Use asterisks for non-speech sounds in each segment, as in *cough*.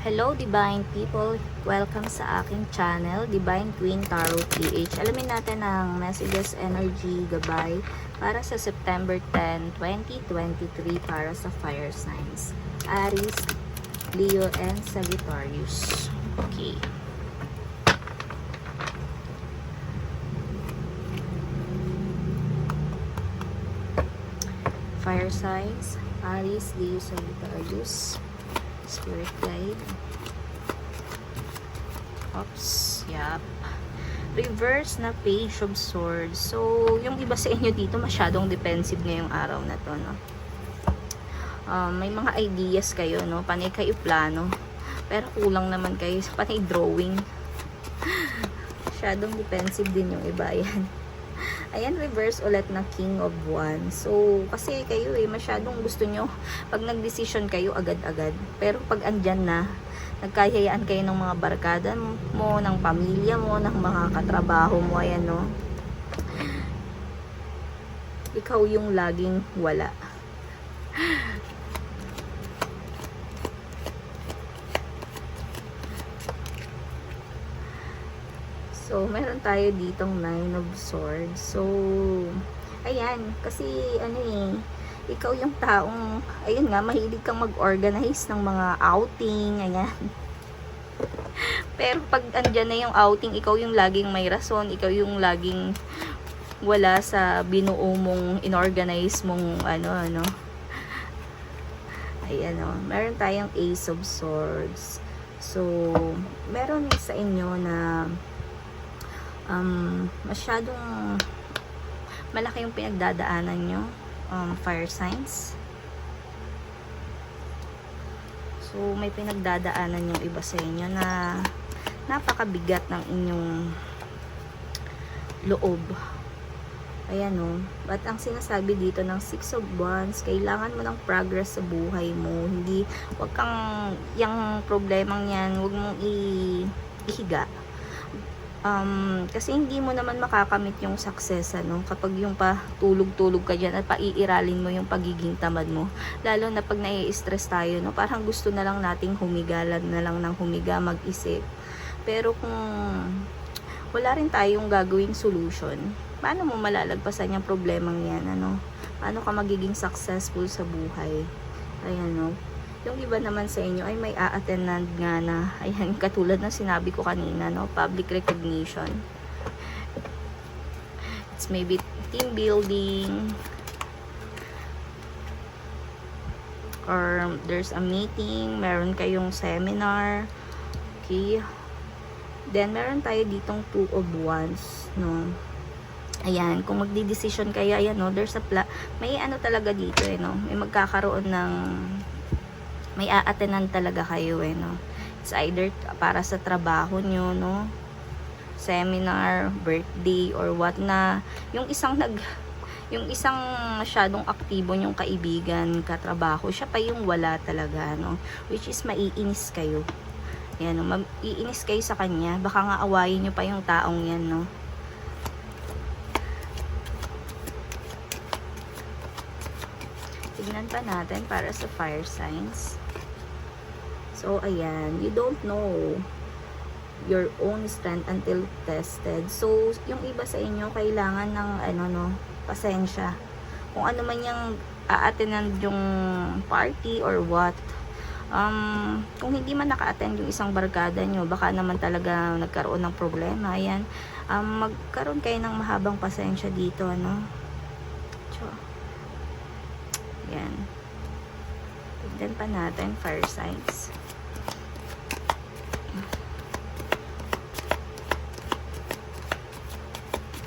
Hello Divine People! Welcome sa aking channel, Divine Queen Tarot PH. Alamin natin ang messages, energy, gabay para sa September 10, 2023 para sa fire signs. Aries, Leo, and Sagittarius. Okay. Fire signs, Aries, Leo, Sagittarius. Spirit guide. Oops, yep. Reverse na Page of Swords. So, yung iba sa inyo dito masyadong defensive ngayong araw na to, no? Um, may mga ideas kayo, no? Panay kayo plano. Pero kulang naman kayo sa panay drawing. *laughs* masyadong defensive din yung iba. Ayan. Ayan, reverse ulit na King of Wands. So, kasi kayo eh, masyadong gusto nyo, pag nag-decision kayo agad-agad. Pero pag andyan na, nagkayayaan kayo ng mga barkada mo, ng pamilya mo, ng mga katrabaho mo, ayan no. Ikaw yung laging wala. So, meron tayo ditong Nine of Swords. So, ayan, kasi ano eh, ikaw yung taong, ayun nga, mahilig kang mag-organize ng mga outing, ayan. *laughs* Pero pag andyan na yung outing, ikaw yung laging may rason, ikaw yung laging wala sa binuo mong inorganize mong ano, ano. Ayan o, meron tayong Ace of Swords. So, meron sa inyo na um, masyadong malaki yung pinagdadaanan nyo um, fire signs. So may pinagdadaanan yung iba sa inyo na napakabigat ng inyong loob. Ayan o but ang sinasabi dito ng six of wands kailangan mo ng progress sa buhay mo. Hindi wag kang yung problemang yan wag mong i ihiga um, kasi hindi mo naman makakamit yung success ano? Kapag yung pa tulog-tulog ka dyan at paiiralin mo yung pagiging tamad mo. Lalo na pag nai-stress tayo no? Parang gusto na lang nating humiga lang na lang ng humiga mag-isip. Pero kung wala rin tayong gagawing solution paano mo malalagpasan yung problemang yan ano? Paano ka magiging successful sa buhay? Ayan no yung iba naman sa inyo ay may a-attendant nga na, ayan, *laughs* katulad ng sinabi ko kanina, no? Public recognition. It's maybe team building, or there's a meeting, meron kayong seminar, okay? Then, meron tayo ditong two of wands, no? Ayan, kung magdi-decision kayo, ayan, no? There's a may ano talaga dito, eh, no? May magkakaroon ng may a-attenan talaga kayo eh, no? It's either para sa trabaho nyo, no? Seminar, birthday, or what na. Yung isang nag yung isang masyadong aktibo yung kaibigan, katrabaho, siya pa yung wala talaga, no? Which is maiinis kayo. Yan, no? Maiinis kayo sa kanya. Baka nga awayin nyo pa yung taong yan, no? Tignan pa natin para sa fire signs. So, ayan. You don't know your own strength until tested. So, yung iba sa inyo, kailangan ng, ano, no, pasensya. Kung ano man yung a-attend yung party or what. Um, kung hindi man naka-attend yung isang barkada nyo, baka naman talaga nagkaroon ng problema. Ayan. Um, magkaroon kayo ng mahabang pasensya dito, ano. So, yan. Tignan pa natin, fire signs.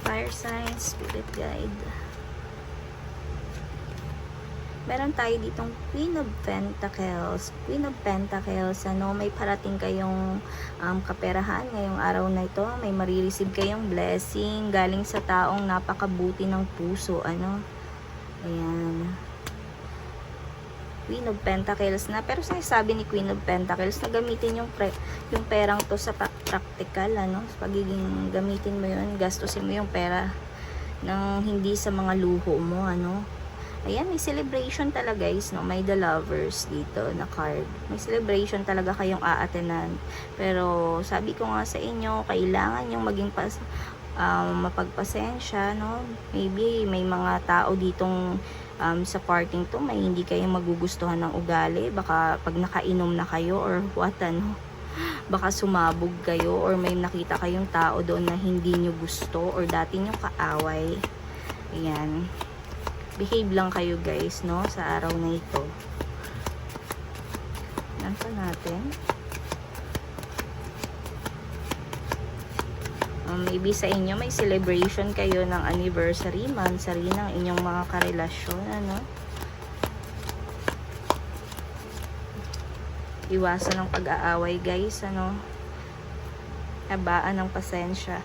Fire signs, spirit guide. Meron tayo ditong Queen of Pentacles. Queen of Pentacles, ano, may parating kayong um, kaperahan ngayong araw na ito. May marireceive kayong blessing galing sa taong napakabuti ng puso, ano. Ayan. Queen of Pentacles na. Pero sinasabi ni Queen of Pentacles na gamitin yung, pre, yung perang to sa practical, ano. Pagiging gamitin mo yun, gastusin mo yung pera ng hindi sa mga luho mo, ano. Ayan, may celebration talaga guys, no? May the lovers dito na card. May celebration talaga kayong aatenan. Pero sabi ko nga sa inyo, kailangan yung maging pas um, mapagpasensya, no? Maybe may mga tao ditong um, sa parting to, may hindi kayo magugustuhan ng ugali. Baka pag nakainom na kayo or what, ano? Baka sumabog kayo or may nakita kayong tao doon na hindi nyo gusto or dati nyo kaaway. Ayan behave lang kayo guys no sa araw na ito pa natin um, maybe sa inyo may celebration kayo ng anniversary monthsary ng inyong mga karelasyon ano iwasan ng pag-aaway guys ano habaan ng pasensya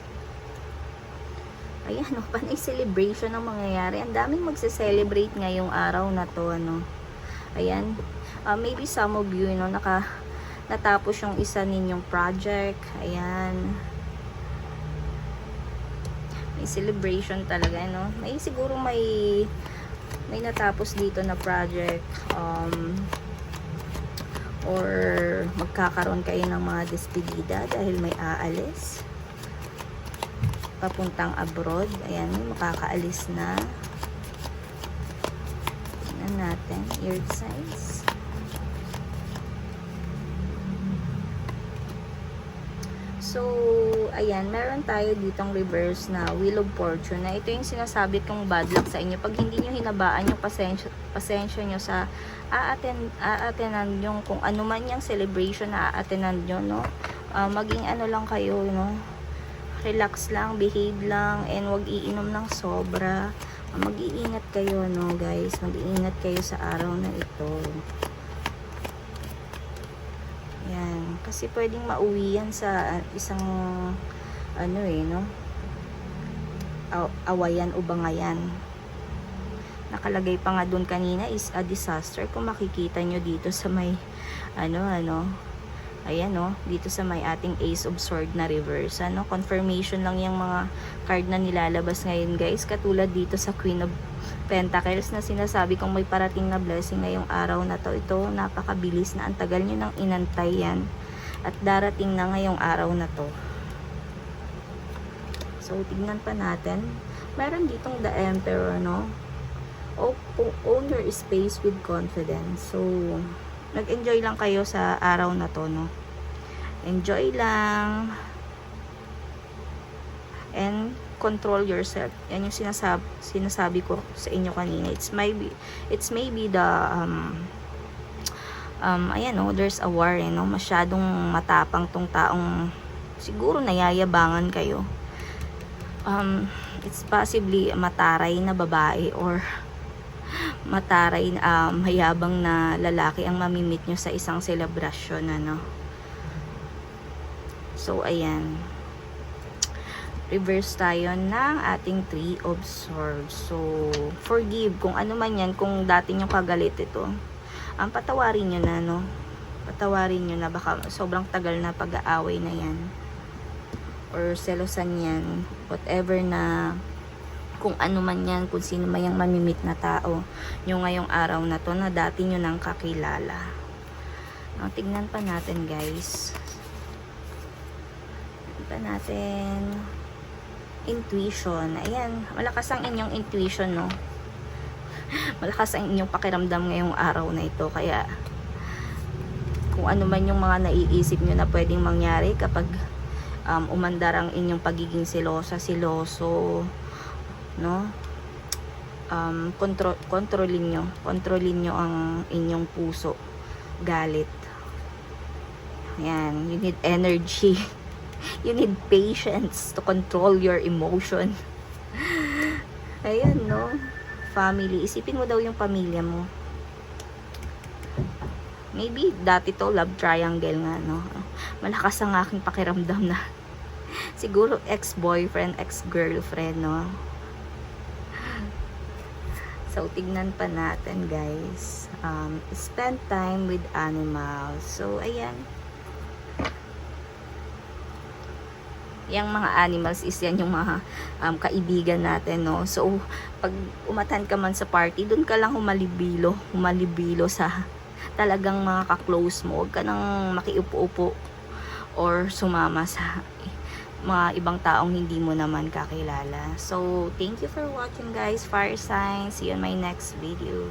Ayan, no, panay celebration ang mangyayari. Ang daming magse-celebrate ngayong araw na to, ano. Ayan, uh, maybe some of you, no, naka, natapos yung isa ninyong project. Ayan. May celebration talaga, no. May siguro may, may natapos dito na project. Um, or magkakaroon kayo ng mga despedida dahil may aalis papuntang abroad. Ayan, makakaalis na. Tingnan natin. Ear size. So, ayan, meron tayo ditong reverse na Wheel of Fortune na ito yung sinasabi kong bad luck sa inyo. Pag hindi nyo hinabaan yung pasensya, pasensya nyo sa aaten, aatenan yung kung ano man yung celebration na aatenan nyo, no? Uh, maging ano lang kayo, no? relax lang, behave lang, and wag iinom ng sobra. Mag-iingat kayo, no, guys. Mag-iingat kayo sa araw na ito. Yan. Kasi pwedeng mauwi yan sa isang, ano eh, no? Aw awayan o bangayan. Nakalagay pa nga doon kanina is a disaster. Kung makikita nyo dito sa may, ano, ano, Ayan no, dito sa may ating Ace of Sword na reverse. Ano, confirmation lang yung mga card na nilalabas ngayon guys. Katulad dito sa Queen of Pentacles na sinasabi kong may parating na blessing ngayong araw na to. Ito, napakabilis na. Ang tagal nyo nang inantay yan. At darating na ngayong araw na to. So, tignan pa natin. Meron ditong The Emperor, no? Own your space with confidence. So, nag-enjoy lang kayo sa araw na to, no? Enjoy lang. And control yourself. Yan yung sinasabi, sinasabi ko sa inyo kanina. It's maybe, it's maybe the, um, um, ayan, no? There's a war, eh, no? Masyadong matapang tong taong, siguro nayayabangan kayo. Um, it's possibly mataray na babae or *laughs* mataray, um, hayabang na lalaki ang mamimit nyo sa isang selebrasyon, ano. So, ayan. Reverse tayo ng ating Three of Swords. So, forgive. Kung ano man yan, kung dati nyo kagalit ito, um, patawarin nyo na, no. Patawarin nyo na, baka sobrang tagal na pag-aaway na yan. Or selosan yan. Whatever na kung ano man yan, kung sino man yung mamimit na tao nyo ngayong araw na to na dati nyo nang kakilala. O, tignan pa natin guys. Tignan pa natin. Intuition. Ayan, malakas ang inyong intuition, no? *laughs* malakas ang inyong pakiramdam ngayong araw na ito. Kaya, kung ano man yung mga naiisip nyo na pwedeng mangyari kapag um, umandar ang inyong pagiging silosa, siloso, no? Um, kontro kontrolin nyo. Kontrolin nyo ang inyong puso. Galit. Yan you need energy. *laughs* You need patience to control your emotion family isipin mo daw yung pamilya mo maybe dati to love triangle nga no malakas ang aking pakiramdam na *laughs* siguro ex-boyfriend ex-girlfriend no So, tignan pa natin guys. Um, spend time with animals. So, ayan. Yung mga animals is yan yung mga um, kaibigan natin, no? So, pag umatan ka man sa party, doon ka lang humalibilo, humalibilo sa talagang mga ka-close mo. Huwag ka nang makiupo-upo or sumama sa mga ibang taong hindi mo naman kakilala. So, thank you for watching guys. Fire signs. See you on my next video.